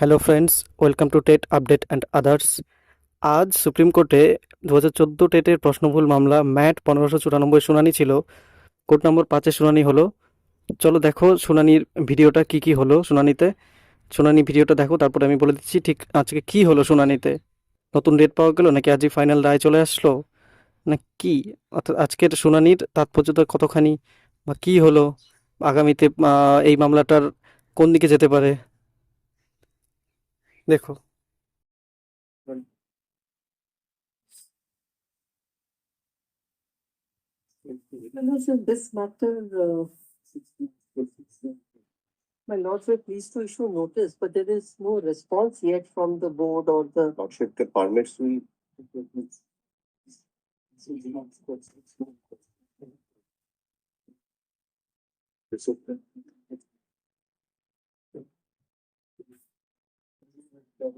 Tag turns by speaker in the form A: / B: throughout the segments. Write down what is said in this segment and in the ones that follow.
A: Hello friends welcome to TET update and others আজ supreme কোর্টে দু হাজার চোদ্দ টেটের প্রশ্নভুল মামলা ম্যাট পনেরোশো চুরানব্বই শুনানি ছিল। কোর্ট নম্বর পাঁচে শুনানি হলো। চলো দেখো শুনানির ভিডিওটা কি কি হলো শুনানিতে। শুনানি ভিডিওটা দেখো, তারপরে আমি বলে দিচ্ছি ঠিক আজকে কি হলো শুনানিতে। নতুন ডেট পাওয়া গেল নাকি আজই ফাইনাল রায় চলে আসলো? না কি? অর্থাৎ আজকের শুনানির তাৎপর্যতা কতখানি বা কি হলো? আগামীতে এই মামলাটার কোন দিকে যেতে পারে? দেখো
B: My lordship, this matter, uh, my lords were pleased to issue notice, but there is no response yet from the board or the.
C: Lordship, the permits we. Yes, sir.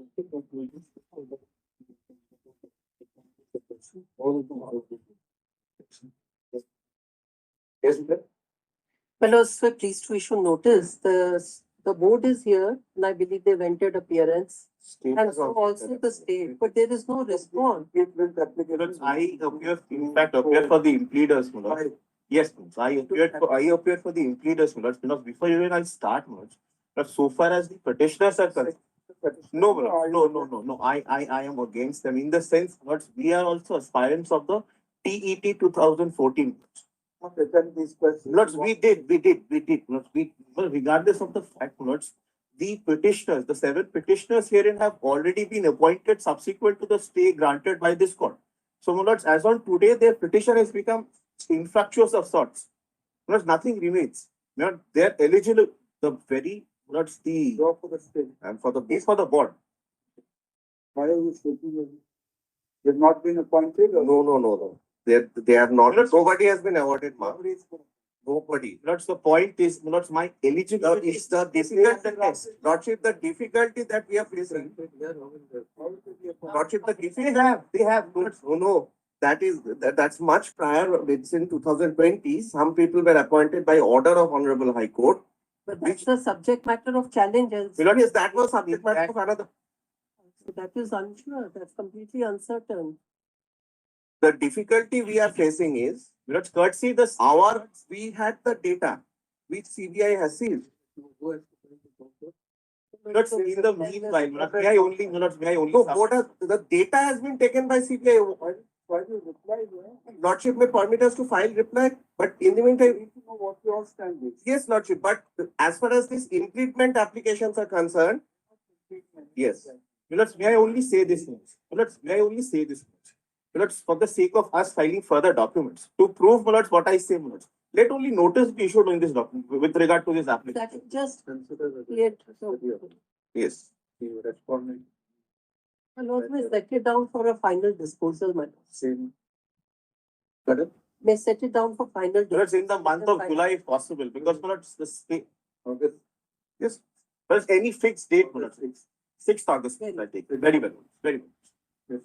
B: My lords were pleased to issue notice, the, the board is here, and I believe they've entered appearance. And so also the state, but there is no response.
C: Because I appear, in fact, appear for the impleaders, my lord. Yes, my. I appeared for, I appeared for the impleaders, my lord, because before even I start, my. But so far as the petitioners are concerned. No, my no, no, no, no, I, I, I am against them in the sense, but we are also aspirants of the TET two thousand fourteen. Lords, we did, we did, we did, we, well, regardless of the fact, lords, the petitioners, the seven petitioners herein have already been appointed subsequent to the stay granted by this court. So, lords, as on today, their petition has become infructuous of sorts. Lords, nothing remains. Lord, they're eligible, the very, my lords, the,
D: for the state.
C: and for the, is for the board.
D: Why are you stating that? They've not been appointed or?
C: No, no, no, no. They, they have not, nobody has been awarded, ma'am.
D: Nobody is-
C: Nobody. Lords, the point is, Lords, my eligibility is the difficult, Lordship, the difficulty that we are facing.
D: How is it be appointed?
C: Lordship, the they have, they have, Lords, oh no. That is, that, that's much prior, it's in two thousand twenty, some people were appointed by order of Honorable High Court.
B: But that's the subject matter of challenges.
C: Lord, yes, that was subject matter of another.
B: That is unsure, that's completely uncertain.
C: The difficulty we are facing is, Lords, courtesy the our, we had the data, which CBI has sealed. Lords, in the meanwhile, Lords, may I only, may only. No, what are, the data has been taken by CBI.
D: Why, why do you reply there?
C: Lordship may permit us to file reply, but in the
D: I
C: meantime,
D: need to know what your stand is.
C: yes, Lordship, but as far as these implement applications are concerned, Yes. Lords, may I only say this much? Lords, may I only say this much? Lords, for the sake of us filing further documents, to prove, Lords, what I say, Lords, let only notice be issued in this document with regard to this application.
B: is just
D: Consider the.
B: create, so,
C: Yes.
D: The
B: my may set it down for a final disposal, lord.
D: same.
B: May set it down for final.
C: Lords, in the month of July if possible, because Lords, the state,
D: August.
C: yes, Lords, any fixed date, Lords, sixth August, I take, very well, very well.
D: Yes,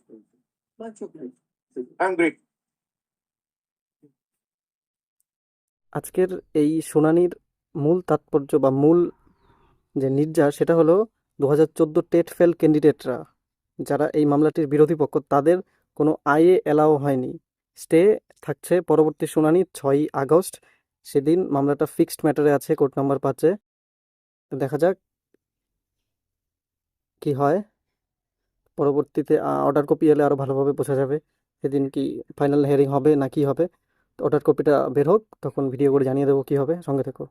B: Much obliged.
C: I'm great.
A: আজকের এই শুনানির মূল তাৎপর্য বা মূল যে নির্যাস সেটা হলো দু হাজার চোদ্দ টেট ফেল ক্যান্ডিডেটরা যারা এই মামলাটির বিরোধী পক্ষ, তাদের কোনো আয়ে এলাও হয়নি। স্টে থাকছে পরবর্তী শুনানি ছয়ই আগস্ট। সেদিন মামলাটা ফিক্সড ম্যাটারে আছে কোর্ট নাম্বার পাঁচে। দেখা যাক কি হয়। পরবর্তীতে অর্ডার কপি এলে আরও ভালোভাবে বোঝা যাবে সেদিন কি ফাইনাল হিয়ারিং হবে না কি হবে। তো অর্ডার কপিটা বের হোক, তখন ভিডিও করে জানিয়ে দেবো কি হবে। সঙ্গে থেকো।